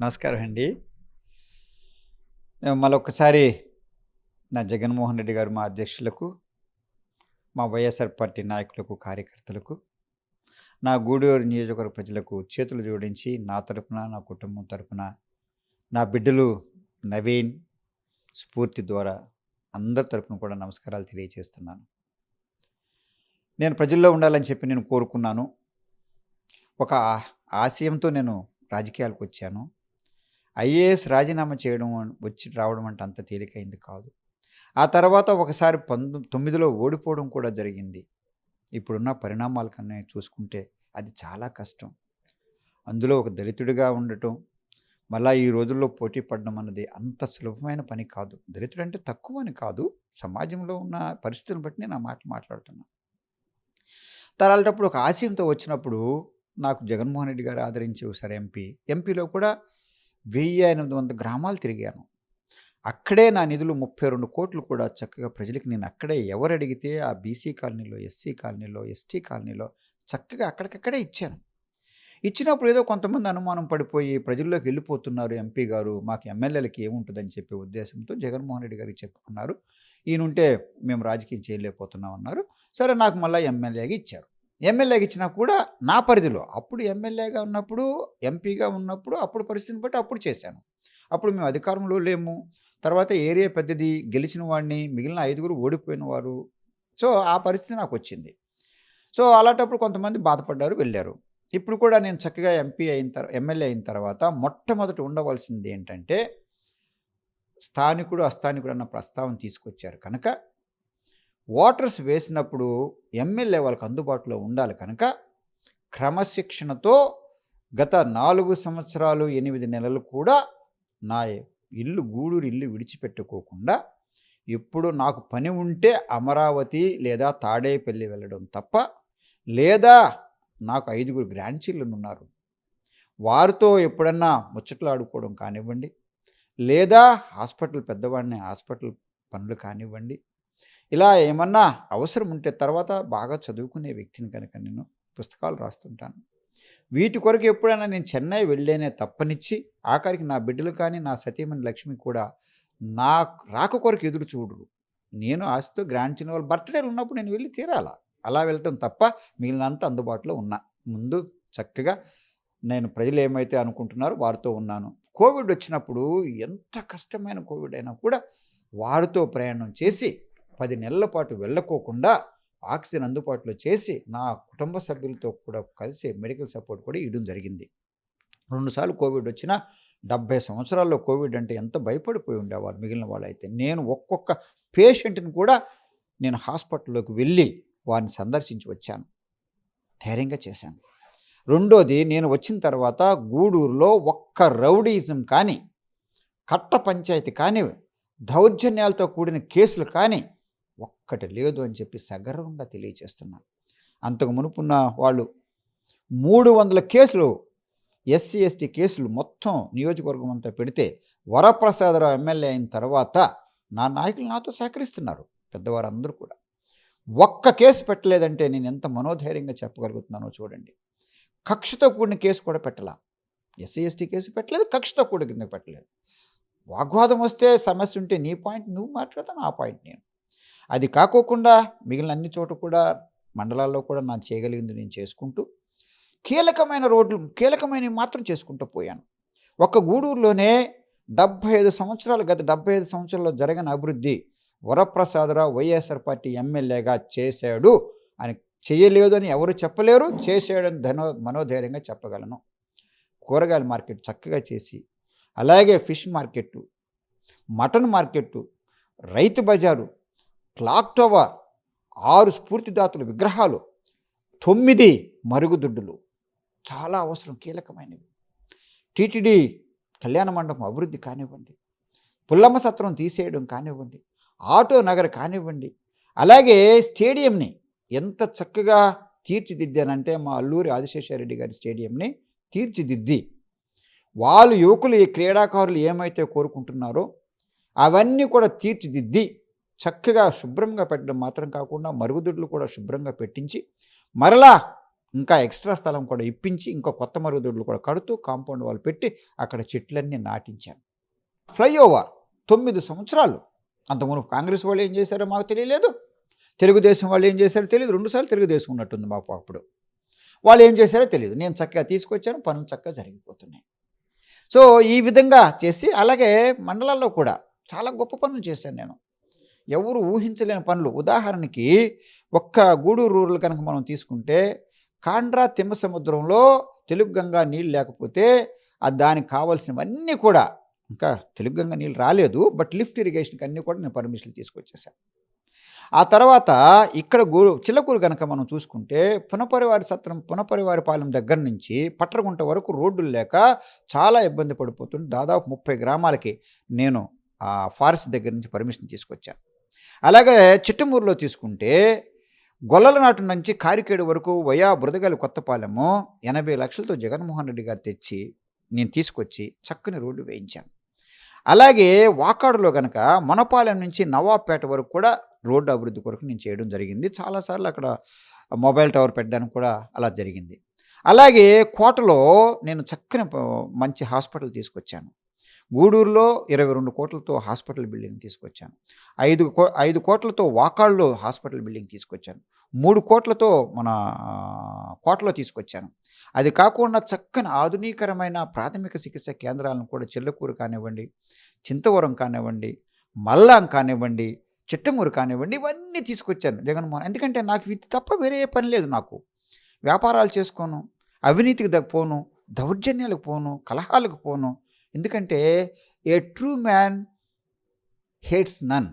నమస్కారం అండి. మరొకసారి నా జగన్మోహన్ రెడ్డి గారు మా అధ్యక్షులకు మా వైఎస్ఆర్ పార్టీ నాయకులకు కార్యకర్తలకు నా గూడూరు నియోజకవర్గ ప్రజలకు చేతులు జోడించి నా తరపున నా కుటుంబం తరపున నా బిడ్డలు నవీన్ స్ఫూర్తి ద్వారా అందరి తరపున కూడా నమస్కారాలు తెలియజేస్తున్నాను. నేను ప్రజల్లో ఉండాలని చెప్పి నేను కోరుకున్నాను. ఒక ఆశయంతో నేను రాజకీయాలకు వచ్చాను. ఐఏఎస్ రాజీనామా చేయడం వచ్చి రావడం అంటే అంత తేలికైంది కాదు. ఆ తర్వాత ఒకసారి పంతొ తొమ్మిదిలో ఓడిపోవడం కూడా జరిగింది. ఇప్పుడున్న పరిణామాల కన్నా చూసుకుంటే అది చాలా కష్టం. అందులో ఒక దళితుడిగా ఉండటం మళ్ళా ఈ రోజుల్లో పోటీ పడడం అన్నది అంత సులభమైన పని కాదు. దళితుడు అంటే తక్కువ అని కాదు. సమాజంలో ఉన్న పరిస్థితులను బట్టి నేను ఆ మాట మాట్లాడుతున్నాను తరాలటప్పుడు ఒక ఆశయంతో వచ్చినప్పుడు నాకు జగన్మోహన్ రెడ్డి గారు ఆదరించి ఒకసారి ఎంపీ. ఎంపీలో కూడా వెయ్యి ఎనిమిది వందల గ్రామాలు తిరిగాను. అక్కడే నా నిధులు ముప్పై రెండు కోట్లు కూడా చక్కగా ప్రజలకు నేను అక్కడే ఎవరు అడిగితే ఆ బీసీ కాలనీలో ఎస్సీ కాలనీలో ఎస్టీ కాలనీలో చక్కగా అక్కడికక్కడే ఇచ్చాను. ఇచ్చినప్పుడు ఏదో కొంతమంది అనుమానం పడిపోయి ప్రజల్లోకి వెళ్ళిపోతున్నారు ఎంపీ గారు మాకు ఎమ్మెల్యేలకి ఏముంటుందని చెప్పే ఉద్దేశంతో జగన్మోహన్ రెడ్డి గారికి చెప్పుకున్నారు. ఈయనుంటే మేము రాజకీయం చేయలేకపోతున్నాం అన్నారు. సరే నాకు మళ్ళీ ఎమ్మెల్యేగా ఇచ్చారు. ఎమ్మెల్యేగా ఇచ్చినా కూడా నా పరిధిలో. అప్పుడు ఎమ్మెల్యేగా ఉన్నప్పుడు ఎంపీగా ఉన్నప్పుడు అప్పుడు పరిస్థితిని బట్టి అప్పుడు చేశాను. అప్పుడు మేము అధికారంలో లేము. తర్వాత ఏరియా పెద్దది గెలిచిన వాడిని మిగిలిన ఐదుగురు ఓడిపోయిన వారు. సో ఆ పరిస్థితి నాకు వచ్చింది. సో అలాంటప్పుడు కొంతమంది బాధపడ్డారు వెళ్ళారు. ఇప్పుడు కూడా నేను చక్కగా ఎంపీ అయిన తర్వాత ఎమ్మెల్యే అయిన తర్వాత మొట్టమొదటి ఉండవలసింది ఏంటంటే స్థానికుడు అస్థానికుడు అన్న ప్రస్తావన తీసుకొచ్చారు కనుక ఓటర్స్ వేసినప్పుడు ఎమ్మెల్యే వాళ్ళకి అందుబాటులో ఉండాలి కనుక క్రమశిక్షణతో గత నాలుగు సంవత్సరాలు ఎనిమిది నెలలు కూడా నా ఇల్లు గూడూరు ఇల్లు విడిచిపెట్టుకోకుండా ఎప్పుడు నాకు పని ఉంటే అమరావతి లేదా తాడేపల్లి వెళ్ళడం తప్ప లేదా నాకు ఐదుగురు గ్రాండ్ చిల్డ్రన్ ఉన్నారు. వారితో ఎప్పుడన్నా ముచ్చట్లు ఆడుకోవడం కానివ్వండి లేదా హాస్పిటల్ పెద్దవాడిని హాస్పిటల్ పనులు కానివ్వండి ఇలా ఏమన్నా అవసరం ఉంటే తర్వాత బాగా చదువుకునే వ్యక్తిని కనుక నేను పుస్తకాలు రాస్తుంటాను. వీటి కొరకు ఎప్పుడైనా నేను చెన్నై వెళ్ళేనే తప్పనిచ్చి ఆఖరికి నా బిడ్డలు కానీ నా సతీమణి లక్ష్మి కూడా నా రాక కొరకు ఎదురు చూడరు. నేను ఆశతో గ్రాండ్ చిన్న వాళ్ళు బర్త్డేలు ఉన్నప్పుడు నేను వెళ్ళి తీరాల? అలా వెళ్ళటం తప్ప మిగిలినంత అందుబాటులో ఉన్నా. ముందు చక్కగా నేను ప్రజలు ఏమైతే అనుకుంటున్నారో వారితో ఉన్నాను. కోవిడ్ వచ్చినప్పుడు ఎంత కష్టమైన కోవిడ్ అయినా కూడా వారితో ప్రయాణం చేసి పది నెలల పాటు వెళ్ళకోకుండా ఆక్సిజన్ అందుబాటులో చేసి నా కుటుంబ సభ్యులతో కూడా కలిసి మెడికల్ సపోర్ట్ కూడా ఇవ్వడం జరిగింది. రెండుసార్లు కోవిడ్ వచ్చినా డెబ్భై సంవత్సరాల్లో కోవిడ్ అంటే ఎంత భయపడిపోయి ఉండేవారు మిగిలిన వాళ్ళు అయితే నేను ఒక్కొక్క పేషెంట్ని కూడా నేను హాస్పిటల్లోకి వెళ్ళి వారిని సందర్శించి వచ్చాను. ధైర్యంగా చేశాను. రెండోది నేను వచ్చిన తర్వాత గూడూరులో ఒక్క రౌడీజం కానీ కట్ట పంచాయతీ కానీ దౌర్జన్యాలతో కూడిన కేసులు కానీ ఒక్కటి లేదు అని చెప్పి సగర్వంగా తెలియజేస్తున్నాను అంతకు మునుపున్న వాళ్ళు మూడు వందల కేసులు ఎస్సీ ఎస్టీ కేసులు మొత్తం నియోజకవర్గం అంతా పెడితే వరప్రసాదరావు ఎమ్మెల్యే అయిన తర్వాత నా నాయకులు నాతో సహకరిస్తున్నారు పెద్దవారందరూ కూడా. ఒక్క కేసు పెట్టలేదంటే నేను ఎంత మనోధైర్యంగా చెప్పగలుగుతున్నానో చూడండి. కక్షతో కూడిన కేసు కూడా పెట్టలా. ఎస్సీ ఎస్టీ కేసు పెట్టలేదు కక్షతో కూడిన పెట్టలేదు. వాగ్వాదం వస్తే సమస్య ఉంటే నీ పాయింట్ నువ్వు మాట్లాడతా నా పాయింట్ నేను. అది కాకోకుండా మిగిలిన అన్ని చోట కూడా మండలాల్లో కూడా నా చేయగలిగింది నేను చేసుకుంటూ కీలకమైన రోడ్లు కీలకమైనవి మాత్రం చేసుకుంటూ పోయాను. ఒక్క గూడూరులోనే డెబ్భై ఐదు సంవత్సరాలు గత డెబ్బై ఐదు సంవత్సరాల్లో జరిగిన అభివృద్ధి వరప్రసాదరావు వైఎస్ఆర్ పార్టీ ఎమ్మెల్యేగా చేశాడు అని చేయలేదు అని ఎవరు చెప్పలేరు చేశాడని ధనో మనోధైర్యంగా చెప్పగలను. కూరగాయల మార్కెట్ చక్కగా చేసి అలాగే ఫిష్ మార్కెట్టు మటన్ మార్కెట్టు రైతు బజారు క్లాక్ టవర్ ఆరు స్ఫూర్తిదాతుల విగ్రహాలు తొమ్మిది మరుగుదొడ్డులు. చాలా అవసరం కీలకమైనవి. టీటీడీ కళ్యాణ మండపం అభివృద్ధి కానివ్వండి పుల్లమ్మ సత్రం తీసేయడం కానివ్వండి ఆటో నగర్ కానివ్వండి అలాగే స్టేడియంని ఎంత చక్కగా తీర్చిదిద్దానంటే మా అల్లూరి ఆదిశేషారెడ్డి గారి స్టేడియంని తీర్చిదిద్ది. వాళ్ళు యువకులు ఈ క్రీడాకారులు ఏమైతే కోరుకుంటున్నారో అవన్నీ కూడా తీర్చిదిద్ది. చక్కగా శుభ్రంగా పెట్టడం మాత్రం కాకుండా మరుగుదొడ్లు కూడా శుభ్రంగా పెట్టించి మరలా ఇంకా ఎక్స్ట్రా స్థలం కూడా ఇప్పించి ఇంకా కొత్త మరుగుదొడ్లు కూడా కడుతూ కాంపౌండ్ వాళ్ళు పెట్టి అక్కడ చెట్లన్నీ నాటించాను ఫ్లైఓవర్ తొమ్మిది సంవత్సరాలు. అంతకుముందు కాంగ్రెస్ వాళ్ళు ఏం చేశారో మాకు తెలియలేదు. తెలుగుదేశం వాళ్ళు ఏం చేశారో తెలియదు. రెండుసార్లు తెలుగుదేశం ఉన్నట్టుంది మాకు అప్పుడు. వాళ్ళు ఏం చేశారో తెలియదు. నేను చక్కగా తీసుకొచ్చాను. పనులు చక్కగా జరిగిపోతున్నాయి. సో ఈ విధంగా చేసి అలాగే మండలాల్లో కూడా చాలా గొప్ప పనులు చేశాను నేను. ఎవరు ఊహించలేని పనులు. ఉదాహరణకి ఒక్క గూడూరు రూరల్ కనుక మనం తీసుకుంటే కాండ్రా తిమ్మ సముద్రంలో తెలుగు గంగా నీళ్ళు లేకపోతే దానికి కావాల్సినవన్నీ కూడా ఇంకా తెలుగు గంగా నీళ్ళు రాలేదు బట్ లిఫ్ట్ ఇరిగేషన్కి అన్నీ కూడా నేను పర్మిషన్లు తీసుకొచ్చేసాను ఆ తర్వాత ఇక్కడ గూడు చిల్లకూరు కనుక మనం చూసుకుంటే పునపరివారి సత్రం పునపరివారి పాలెం దగ్గర నుంచి పట్రగుంట వరకు రోడ్డులు లేక చాలా ఇబ్బంది పడిపోతుంది దాదాపు ముప్పై గ్రామాలకి నేను ఆ ఫారెస్ట్ దగ్గర నుంచి పర్మిషన్ తీసుకొచ్చాను. అలాగే చిట్టమూరులో తీసుకుంటే గొల్లల నాటు నుంచి కారికేడు వరకు వయా బురదగలి కొత్తపాలెము ఎనభై లక్షలతో జగన్మోహన్ రెడ్డి గారు తెచ్చి నేను తీసుకొచ్చి చక్కని రోడ్డు వేయించాను. అలాగే వాకాడులో కనుక మనపాలెం నుంచి నవాబ్పేట వరకు కూడా రోడ్డు అభివృద్ధి కొరకు నేను చేయడం జరిగింది. చాలాసార్లు అక్కడ మొబైల్ టవర్ పెట్టడానికి కూడా అలా జరిగింది. అలాగే కోటలో నేను చక్కని మంచి హాస్పిటల్ తీసుకొచ్చాను. గూడూరులో ఇరవై రెండు కోట్లతో హాస్పిటల్ బిల్డింగ్ తీసుకొచ్చాను. ఐదు కో ఐదు కోట్లతో వాకాళ్ళలో హాస్పిటల్ బిల్డింగ్ తీసుకొచ్చాను. మూడు కోట్లతో మన కోటలో తీసుకొచ్చాను. అది కాకుండా చక్కని ఆధునీకరమైన ప్రాథమిక చికిత్స కేంద్రాలను కూడా చెల్లకూరు కానివ్వండి చింతవరం కానివ్వండి మల్లాం కానివ్వండి చిట్టమూరు కానివ్వండి ఇవన్నీ తీసుకొచ్చాను. జగన్మోహన్ ఎందుకంటే నాకు ఇది తప్ప వేరే ఏ పని లేదు నాకు. వ్యాపారాలు చేసుకోను అవినీతికి దగ్గ పోను దౌర్జన్యాలకు పోను కలహాలకు పోను ఎందుకంటే a true man hates none.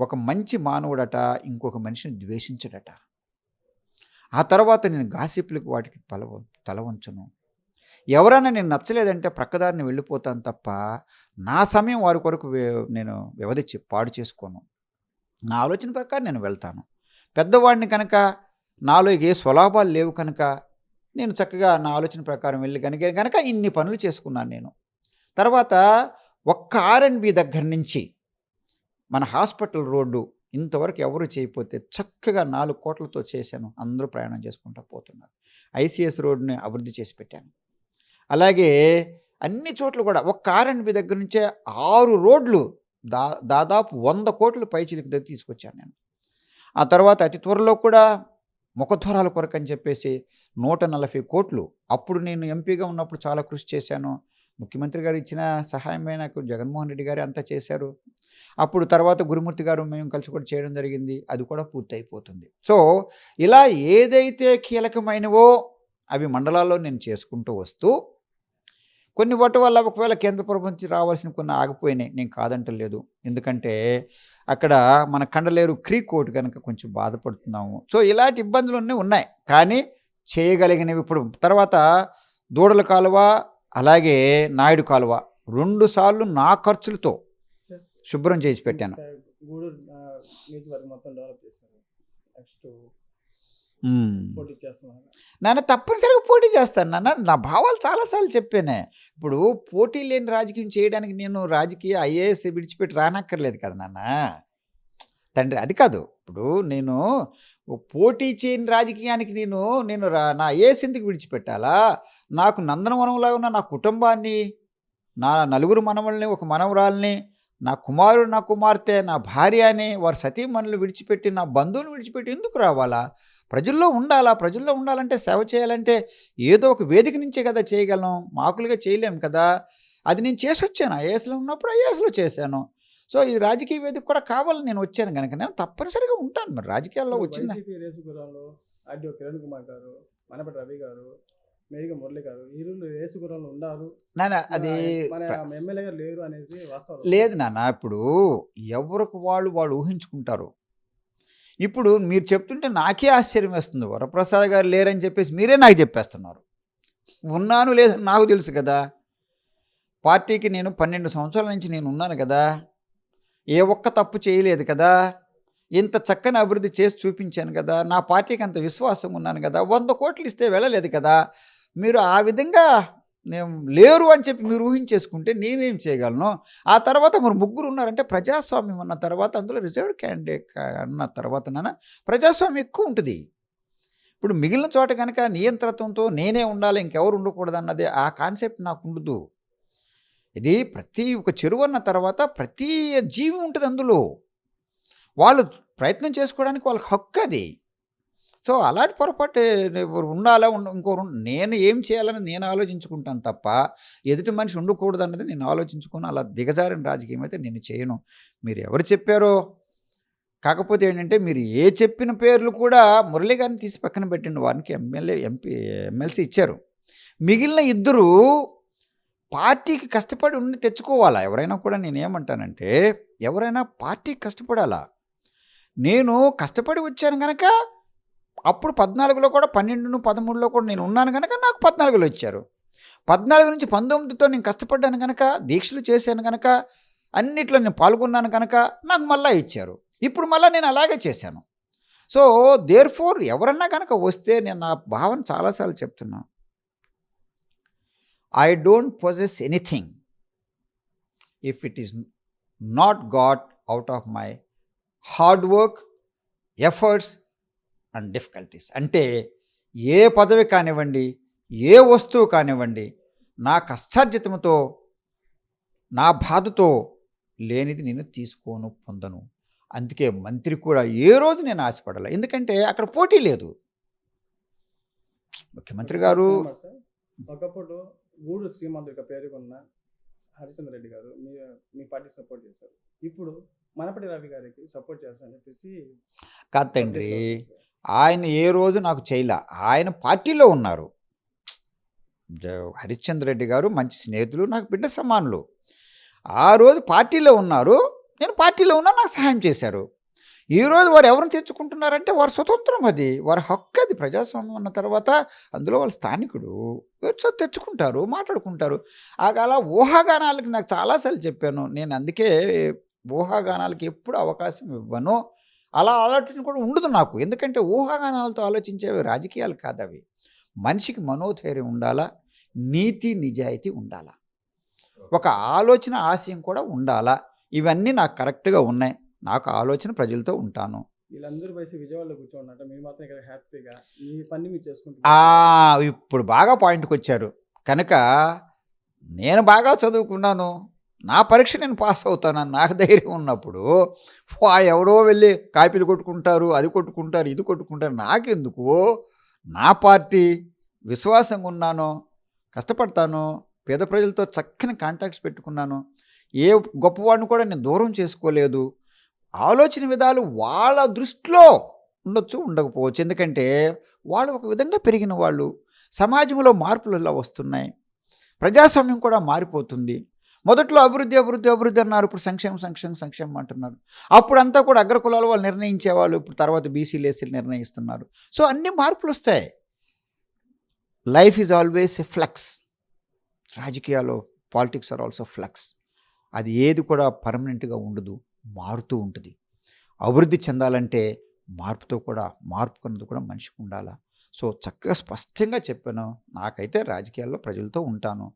ఒక మంచి మానవుడట ఇంకొక మనిషిని ద్వేషించడట. ఆ తర్వాత నేను గాసిపులకు వాటికి తల తల ఉంచను ఎవరైనా నేను నచ్చలేదంటే ప్రక్కదారిని వెళ్ళిపోతాను తప్ప నా సమయం వారి కొరకు నేను వ్యవధించి పాడు చేసుకోను. నా ఆలోచన ప్రకారం నేను వెళ్తాను. పెద్దవాడిని కనుక నాలో ఏ స్వలాభాలు లేవు కనుక నేను చక్కగా నా ఆలోచన ప్రకారం వెళ్ళి కనుక కనుక ఇన్ని పనులు చేసుకున్నాను నేను. తర్వాత ఒక్క ఆర్ఎండ్బి దగ్గర నుంచి మన హాస్పిటల్ రోడ్డు ఇంతవరకు ఎవరు చేయకపోతే చక్కగా నాలుగు కోట్లతో చేశాను. అందరూ ప్రయాణం చేసుకుంటూ పోతున్నారు. ఐసీఎస్ రోడ్డుని అభివృద్ధి చేసి పెట్టాను. అలాగే అన్ని చోట్ల కూడా ఒక్క ఆర్ఎండ్బి దగ్గర నుంచే ఆరు రోడ్లు దా దాదాపు వంద కోట్లు పైచిలికి దగ్గర తీసుకొచ్చాను నేను. ఆ తర్వాత అతి త్వరలో కూడా ముఖద్వారాల కొరకు అని చెప్పేసి నూట నలభై కోట్లు అప్పుడు నేను ఎంపీగా ఉన్నప్పుడు చాలా కృషి చేశాను. ముఖ్యమంత్రి గారు ఇచ్చిన సహాయమే నాకు జగన్మోహన్ రెడ్డి గారు అంతా చేశారు. అప్పుడు తర్వాత గురుమూర్తి గారు మేము కలిసి కూడా చేయడం జరిగింది. అది కూడా పూర్తయిపోతుంది. సో ఇలా ఏదైతే కీలకమైనవో అవి మండలాల్లో నేను చేసుకుంటూ వస్తూ కొన్ని వాటి వల్ల ఒకవేళ కేంద్ర ప్రభుత్వం నుంచి రావాల్సిన కొన్ని ఆగిపోయినాయి. నేను కాదంటలేదు. ఎందుకంటే అక్కడ మన కండలేరు క్రీ కోర్టు కనుక కొంచెం బాధపడుతున్నాము. సో ఇలాంటి ఇబ్బందులు అన్నీ ఉన్నాయి. కానీ చేయగలిగినవి ఇప్పుడు. తర్వాత దూడల కాలువ అలాగే నాయుడు కాలువ. రెండు సార్లు నా ఖర్చులతో శుభ్రం చేసి పెట్టాను. నాన్న తప్పనిసరిగా పోటీ చేస్తాను. నాన్న నా భావాలు చాలాసార్లు చెప్పానే. ఇప్పుడు పోటీ లేని రాజకీయం చేయడానికి నేను రాజకీయ ఐఏఎస్ విడిచిపెట్టి రానక్కర్లేదు కదా నాన్న. తండ్రి. అది కాదు. ఇప్పుడు నేను పోటీ చేయని రాజకీయానికి నేను నేను రా నా ఏ ఎందుకు విడిచిపెట్టాలా? నాకు నందనవనంలో ఉన్న నా కుటుంబాన్ని నా నలుగురు మనవల్ని ఒక మనవరాల్ని నా కుమారుడు నా కుమార్తె నా భార్య అని వారి సతీమణులు విడిచిపెట్టి నా బంధువులు విడిచిపెట్టి ఎందుకు రావాలా? ప్రజల్లో ఉండాలా? ప్రజల్లో ఉండాలంటే సేవ చేయాలంటే ఏదో ఒక వేదిక నుంచే కదా చేయగలం. మాకులుగా చేయలేం కదా. అది నేను చేసి వచ్చాను ఐఏఎస్లో ఉన్నప్పుడు ఐఏఎస్లో చేశాను. సో ఈ రాజకీయ వేదిక కూడా కావాలని నేను వచ్చాను కనుక నేను తప్పనిసరిగా ఉంటాను. మరి రాజకీయాల్లో వచ్చింది? కిరణ్ కుమార్ గారు మనపటి రవి గారు మేఘ మురళి గారు ఉన్నారు. నాన్న అది లేరు అనేది లేదు నాన్న ఇప్పుడు ఎవరికి వాళ్ళు వాళ్ళు ఊహించుకుంటారు? ఇప్పుడు మీరు చెప్తుంటే నాకే ఆశ్చర్యం వేస్తుంది. వరప్రసాద్ గారు లేరని చెప్పేసి మీరే నాకు చెప్పేస్తున్నారు. ఉన్నాను లేదని నాకు తెలుసు కదా. పార్టీకి నేను పన్నెండు సంవత్సరాల నుంచి నేను ఉన్నాను కదా. ఏ ఒక్క తప్పు చేయలేదు కదా. ఇంత చక్కని అభివృద్ధి చేసి చూపించాను కదా. నా పార్టీకి అంత విశ్వాసం ఉన్నాను కదా. వంద కోట్లు ఇస్తే వెళ్ళలేదు కదా. మీరు ఆ విధంగా నేను లేరు అని చెప్పి మీరు ఊహించేసుకుంటే నేనేం చేయగలను? ఆ తర్వాత మరి ముగ్గురు ఉన్నారంటే ప్రజాస్వామ్యం అన్న తర్వాత అందులో రిజర్వ్డ్ క్యాండిడేట్ అన్న తర్వాత నాన్న ప్రజాస్వామ్యం ఎక్కువ ఉంటుంది. ఇప్పుడు మిగిలిన చోట కనుక నియంత్రత్వంతో నేనే ఉండాలి ఇంకెవరు ఉండకూడదు అన్నది ఆ కాన్సెప్ట్ నాకు ఉండదు. ఇది ప్రతి ఒక చెరువు అన్న తర్వాత ప్రతి జీవి ఉంటుంది అందులో. వాళ్ళు ప్రయత్నం చేసుకోవడానికి వాళ్ళకి హక్కు అది. సో అలాంటి పొరపాటు ఎవరు ఉండాలా? ఉండ ఇంకోరు నేను ఏం చేయాలని నేను ఆలోచించుకుంటాను తప్ప ఎదుటి మనిషి ఉండకూడదు అన్నది నేను ఆలోచించుకుని. అలా దిగజారిన రాజకీయం అయితే నేను చేయను. మీరు ఎవరు చెప్పారో? కాకపోతే ఏంటంటే మీరు ఏ చెప్పిన పేర్లు కూడా మురళీ గారిని తీసి పక్కన పెట్టిన వారికి ఎమ్మెల్యే ఎంపీ ఎమ్మెల్సీ ఇచ్చారు. మిగిలిన ఇద్దరు పార్టీకి కష్టపడి ఉండి తెచ్చుకోవాలా? ఎవరైనా కూడా నేను ఏమంటానంటే ఎవరైనా పార్టీకి కష్టపడాలా? నేను కష్టపడి వచ్చాను కనుక అప్పుడు పద్నాలుగులో కూడా పన్నెండును పదమూడులో కూడా నేను ఉన్నాను కనుక నాకు పద్నాలుగులో ఇచ్చారు. పద్నాలుగు నుంచి పంతొమ్మిదితో నేను కష్టపడ్డాను కనుక దీక్షలు చేశాను కనుక అన్నిట్లో నేను పాల్గొన్నాను కనుక నాకు మళ్ళీ ఇచ్చారు. ఇప్పుడు మళ్ళీ నేను అలాగే చేశాను. సో దేర్ ఫోర్ ఎవరన్నా కనుక వస్తే నేను నా భావన చాలాసార్లు చెప్తున్నాను I don't possess anything if it is not got out of my hard work efforts and difficulties అంటే ఏ పదవి కానివ్వండి ఏ వస్తువు కానివ్వండి నా కష్టార్జితంతో నా బాధతో లేనిది నేను తీసుకోను పొందను. అందుకే మంత్రి కూడా ఏ రోజు నేను ఆశపడాలి. ఎందుకంటే అక్కడ పోటీ లేదు. ముఖ్యమంత్రి గారు గూడు శ్రీమంత్ యొక్క పేరుకున్న హరిచంద్ర రెడ్డి గారు మీ మీ పార్టీ సపోర్ట్ చేశారు. ఇప్పుడు మనపటి రవి గారికి సపోర్ట్ చేస్తారని చెప్పేసి కాదు తండ్రి ఆయన ఏ రోజు నాకు చేయలే. ఆయన పార్టీలో ఉన్నారు. హరిశ్చంద్ర రెడ్డి గారు మంచి స్నేహితులు నాకు బిడ్డ సమానులు. ఆ రోజు పార్టీలో ఉన్నారు. నేను పార్టీలో ఉన్నా నాకు సహాయం చేశారు. ఈ రోజు వారు ఎవరిని తెచ్చుకుంటున్నారంటే వారి స్వతంత్రం అది. వారి హక్కు అది. ప్రజాస్వామ్యం ఉన్న తర్వాత అందులో వాళ్ళ స్థానికుడు తెచ్చుకుంటారు మాట్లాడుకుంటారు. ఆ అలా ఊహాగానాలకి నాకు చాలాసార్లు చెప్పాను. నేను అందుకే ఊహాగానాలకి ఎప్పుడు అవకాశం ఇవ్వను. అలా ఆలోచన కూడా ఉండదు నాకు. ఎందుకంటే ఊహాగానాలతో ఆలోచించేవి రాజకీయాలు కాదు అవి. మనిషికి మనోధైర్యం ఉండాలా? నీతి నిజాయితీ ఉండాలా? ఒక ఆలోచన ఆశయం కూడా ఉండాలా? ఇవన్నీ నాకు కరెక్ట్గా ఉన్నాయి. నాకు ఆలోచన ప్రజలతో ఉంటాను. ఇప్పుడు బాగా పాయింట్కి వచ్చారు. కనుక నేను బాగా చదువుకున్నాను. నా పరీక్ష నేను పాస్ అవుతానని నాకు ధైర్యం ఉన్నప్పుడు ఎవరో వెళ్ళి కాపీలు కొట్టుకుంటారు అది కొట్టుకుంటారు ఇది కొట్టుకుంటారు. నాకెందుకు? నా పార్టీ విశ్వాసంగా ఉన్నాను కష్టపడతాను పేద ప్రజలతో చక్కని కాంటాక్ట్స్ పెట్టుకున్నాను. ఏ గొప్పవాడిని కూడా నేను దూరం చేసుకోలేదు. ఆలోచన విధాలు వాళ్ళ దృష్టిలో ఉండొచ్చు ఉండకపోవచ్చు. ఎందుకంటే వాళ్ళు ఒక విధంగా పెరిగిన వాళ్ళు. సమాజంలో మార్పులు ఇలా వస్తున్నాయి. ప్రజాస్వామ్యం కూడా మారిపోతుంది. మొదట్లో అభివృద్ధి అభివృద్ధి అభివృద్ధి అన్నారు. ఇప్పుడు సంక్షేమం సంక్షేమం సంక్షేమం అంటున్నారు. అప్పుడంతా కూడా అగ్రకులాల వాళ్ళు నిర్ణయించేవాళ్ళు ఇప్పుడు తర్వాత బీసీలు ఏసీలు నిర్ణయిస్తున్నారు. సో అన్ని మార్పులు వస్తాయి. Life is always a flux రాజకీయాల్లో పాలిటిక్స్ ఆర్ ఆల్సో ఫ్లక్స్ అది ఏది కూడా పర్మనెంట్గా ఉండదు. మారుతూ ఉంటుంది. అభివృద్ధి చెందాలంటే మార్పుతో కూడా మార్పు కన్నది కూడా మనిషికి ఉండాలా? సో చక్కగా స్పష్టంగా చెప్పాను. నాకైతే రాజకీయాల్లో ప్రజలతో ఉంటాను.